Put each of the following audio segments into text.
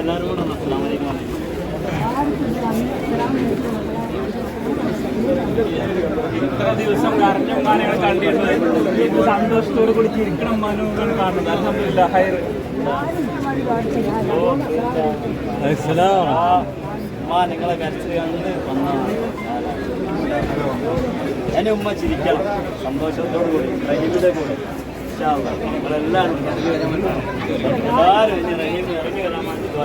എല്ലാവരും കൂടെ ഒന്ന് അസ്സലാമു അലൈക്കും പറഞ്ഞു. ഇത്ര ദിവസം കരഞ്ഞ ഉമ്മാനെയാണ് കണ്ടിരുന്നത് ഇത് സന്തോഷത്തോട് കൂടി ചിരിക്കണം ഉമ്മാനാണ് കാണുന്നത്. അലഹമില്ല ഹൈർ ഉമ്മ നിങ്ങളെ കരച്ചിൽ കണ്ട് വന്നതാണ്. എന്നെ ഉമ്മ ചിരിക്കണം. സന്തോഷത്തോടു കൂടി. റഹീമിന്റെ കൂടെ. നിങ്ങളെല്ലാവരും എല്ലാവരും ഇനി റഹീം ഇറങ്ങി വരാൻ വേണ്ടി ദുആ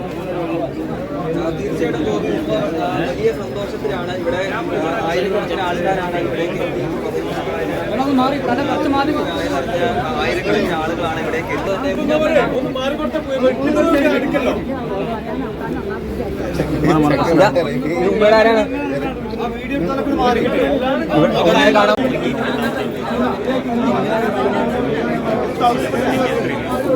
തീർച്ചയായിട്ടും വലിയ സന്തോഷത്തിലാണ് ഇവിടെ ആയിരക്കണക്കിന് ആൾക്കാരാണ് ഇവിടേക്ക്. ആയിരക്കണക്കിന് ആളുകളാണ് ഇവിടേക്ക് എത്തുന്നത്.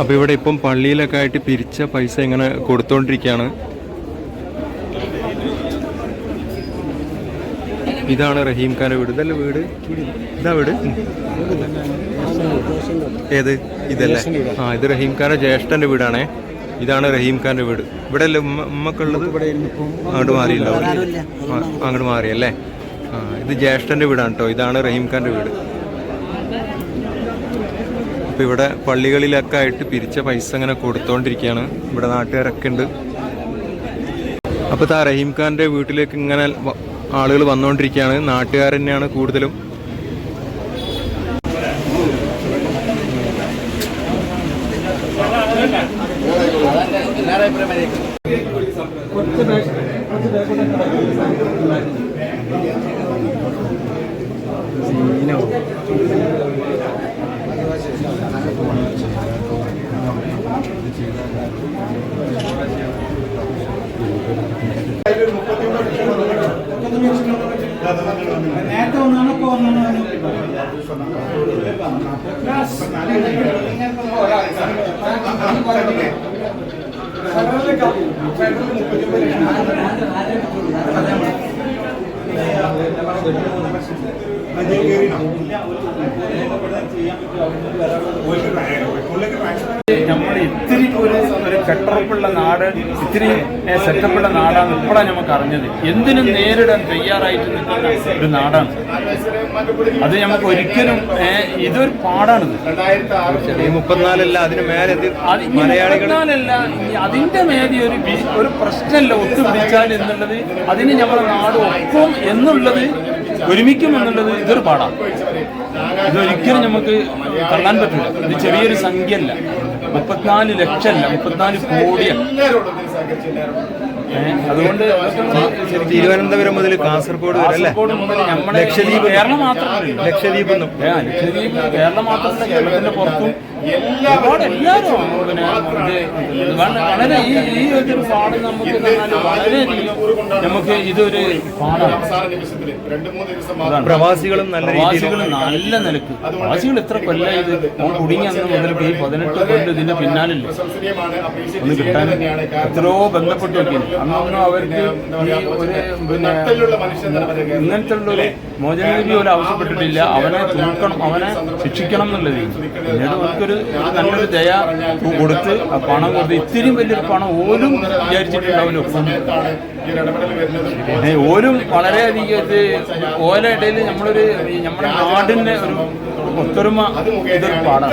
അപ്പോൾ ഇവിടെ ഇപ്പം പള്ളിയിലൊക്കെ ആയിട്ട് പിരിച്ച പൈസ ഇങ്ങനെ കൊടുത്തോണ്ടിരിക്കുകയാണ് ഇതാണ് റഹീം ഖാന്റെ വീട്. ഇതല്ല വീട്? ഇതാ വീട്? ഏത്? ഇതല്ലേ? ആ ഇത് റഹീം ഖാന്റെ ജ്യേഷ്ഠന്റെ വീടാണേ. ഇതാണ് റഹീം ഖാന്റെ വീട്. ഇവിടെ അല്ലേ ഉമ്മ ഉമ്മക്കുള്ളത്? അങ്ങോട്ട് മാറിയില്ല അങ്ങോട്ട് മാറിയല്ലേ? ആ ഇത് ജ്യേഷ്ഠന്റെ വീടാണ് കേട്ടോ ഇതാണ് റഹീം ഖാന്റെ വീട്. അപ്പോൾ ഇവിടെ പള്ളികളിലൊക്കെ ആയിട്ട് പിരിച്ച പൈസ ഇങ്ങനെ കൊടുത്തോണ്ടിരിക്കുകയാണ് ഇവിടെ നാട്ടുകാരൊക്കെ ഉണ്ട് അപ്പോൾ താ റഹീം ഖാന്റെ വീട്ടിലേക്ക് ഇങ്ങനെ ആളുകൾ വന്നുകൊണ്ടിരിക്കുകയാണ് നാട്ടുകാർ തന്നെയാണ് കൂടുതലും. നേരത്തെ ഒന്നാണ് ഇപ്പൊ ഒന്നാണ് നമ്മൾ ഇത്തിരി കെട്ടുറപ്പുള്ള നാട് ഇത്തിരി സെറ്റപ്പുള്ള നാടാണ് ഇപ്പോഴാണ് നമുക്ക് അറിഞ്ഞത്. എന്തിനും നേരിടാൻ തയ്യാറായിട്ട് നിൽക്കുന്ന ഒരു നാടാണ്. അത് നമുക്ക് ഒരിക്കലും ഇതൊരു പാടാണിത്. മുപ്പത്തിനാലല്ല അതിന് മേലെ അതിന്റെ മേലെ ഒരു ഒരു പ്രശ്നമല്ല ഒത്തുപിടിച്ചാൽ എന്നുള്ളത്. അതിന് നമ്മുടെ നാട് ഒപ്പം എന്നുള്ളത് ഒരുമിക്കും എന്നുള്ളത് ഇതൊരു പാടാണ് ഇതൊരിക്കലും നമുക്ക് തള്ളാൻ പറ്റില്ല. ഇത് ചെറിയൊരു സംഖ്യ അല്ല മുപ്പത്തിനാല് ലക്ഷമല്ല മുപ്പത്തിനാല് കോടിയാണ്. അതുകൊണ്ട് തിരുവനന്തപുരം മുതൽ കാസർഗോഡ് വരെ അല്ലേ? ലക്ഷദ്വീപ് കേരളം മാത്രമല്ല. ലക്ഷദ്വീപ് ലക്ഷദ്വീപ് കേരളം മാത്രമല്ല കേരളത്തിന്റെ പുറത്തും ഒരുപാട് എല്ലാവരും പിന്നെ ഇത് ഇത് വളരെ ഈ ഈ ഒരു പാട് നമുക്ക് വളരെയധികം നമുക്ക് ഇതൊരു പാടാണ്. പ്രവാസികളും നല്ല രീതിയിൽ നല്ല നിലയ്ക്ക്. പ്രവാസികൾ എത്ര കൊല്ല ഇത്? കുടുങ്ങി അന്ന് മുതൽ ഈ പതിനെട്ട് കൊല്ലം ഇതിന്റെ പിന്നാലില്ല? ഒന്ന് കിട്ടാൻ എത്രയോ ബന്ധപ്പെട്ട് നോക്കിയത് അന്നൊന്നും അവർക്ക് ഒരു പിന്നെ ഇങ്ങനത്തെ ഒരു മോചനനിധി പോലും ആവശ്യപ്പെട്ടിട്ടില്ല. അവനെ തൂക്കണം അവനെ ശിക്ഷിക്കണം എന്നുള്ളത് പിന്നീട് അവർക്കൊരു നല്ലൊരു ദയ കൊടുത്ത് ആ പണം കൊടുത്ത് ഇത്തിരിയും വലിയൊരു പണം ഓരും വിചാരിച്ചിട്ടുണ്ടാവില്ല ഒപ്പം. ഓരും വളരെയധികം ഇത് ഓല ഇടയിൽ നമ്മളൊരു നമ്മുടെ നാടിന്റെ ഒരു ഒത്തൊരുമ ഇതൊരു പാടാണ്.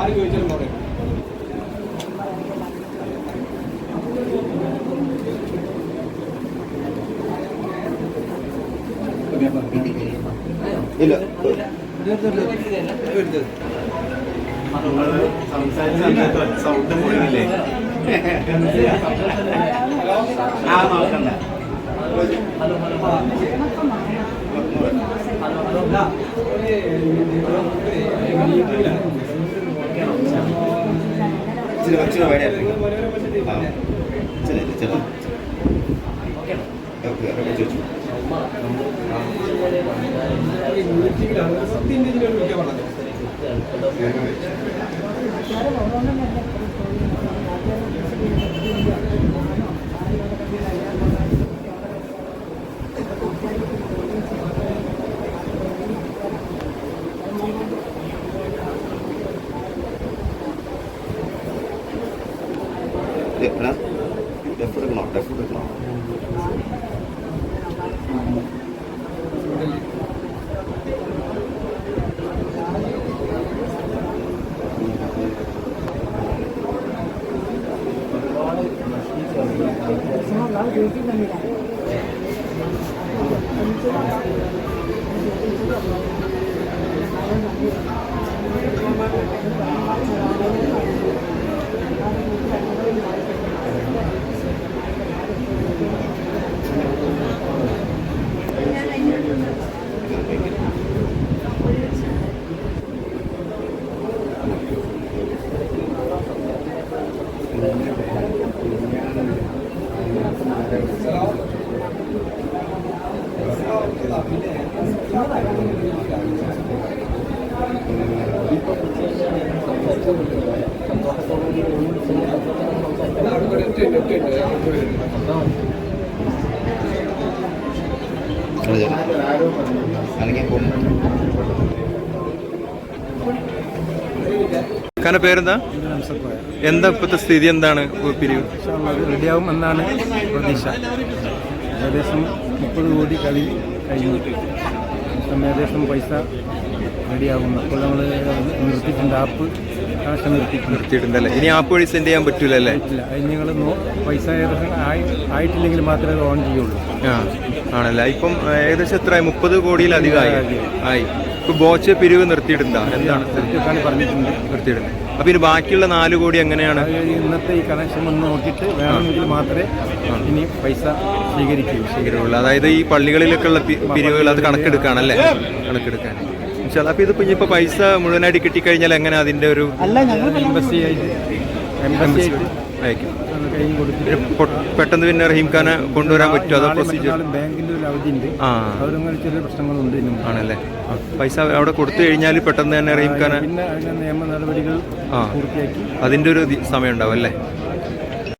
ആര് പെട്ടെന്ന് സമീപിക്കാൻ കഴിഞ്ഞിട്ട് എടുക്കണോ ഡെഫ് ഞാൻ ഉമ്മനെ ഉണ്ടാക്കി തരാം ഒന്ന് കിടക്കി സൗണ്ട് പോയില്ലേ പേരെന്താ? എന്താ ഇപ്പോഴത്തെ സ്ഥിതി? എന്താണ് പിരിവ്? റെഡിയാവും എന്നാണ് പ്രതീക്ഷ. ഏകദേശം മുപ്പത് കോടി കളി കഴിഞ്ഞു. ഏകദേശം പൈസ റെഡിയാവും അപ്പോൾ നമ്മൾ നിർത്തിയിട്ടുണ്ട് ആപ്പ്. നിർത്തിയിട്ടുണ്ടല്ലേ? ഇനി ആപ്പ് വഴി സെൻഡ് ചെയ്യാൻ പറ്റൂലല്ലേ? ഇല്ല നിങ്ങൾ പൈസ ഏകദേശം ആയിട്ടില്ലെങ്കിൽ മാത്രമേ ഓൺ ചെയ്യുള്ളൂ. ആ ആണല്ലേ? ഇപ്പം ഏകദേശം എത്ര മുപ്പത് കോടിയിലധികമായി ആയി. ഇപ്പൊ ബോച്ച പിരിവ് നിർത്തിയിട്ടുണ്ടോ? എന്താണ്? പറഞ്ഞിട്ടുണ്ട്. നിർത്തിയിട്ടുണ്ട്. അപ്പൊ ഇനി ബാക്കിയുള്ള നാല് കോടി എങ്ങനെയാണ്? ഇന്നത്തെ ഈ കണക്ഷൻ ഒന്ന് നോക്കിയിട്ട് വേണമെങ്കിൽ മാത്രമേ ഇനി പൈസ സ്വീകരിക്കൂ സ്വീകരിക്കുള്ളൂ അതായത് ഈ പള്ളികളിലൊക്കെ ഉള്ള പി- പിരിവുകൾ അത് കണക്കെടുക്കാണല്ലേ? കണക്കെടുക്കാൻ. പക്ഷേ അപ്പൊ ഇതിപ്പോ ഇനിയിപ്പോ പൈസ മുഴുവനായിട്ട് കിട്ടിക്കഴിഞ്ഞാൽ എങ്ങനെ അതിന്റെ ഒരു എംബസി എംബസി അയക്കും. പെട്ടെന്ന് പിന്നെ റഹീം ഖാനെ കൊണ്ടുവരാൻ പറ്റുമോ? അതോ പ്രൊസീജിയർ ബാങ്കിന്റെ ഒരു ആ. ചെറിയ പ്രശ്നങ്ങളുണ്ട് ആണല്ലേ. പൈസ അവിടെ കൊടുത്തു കഴിഞ്ഞാൽ പെട്ടെന്ന് തന്നെ റഹീം ഖാനെ നിയമ നടപടികൾ അതിന്റെ ഒരു സമയം ഉണ്ടാവും അല്ലേ?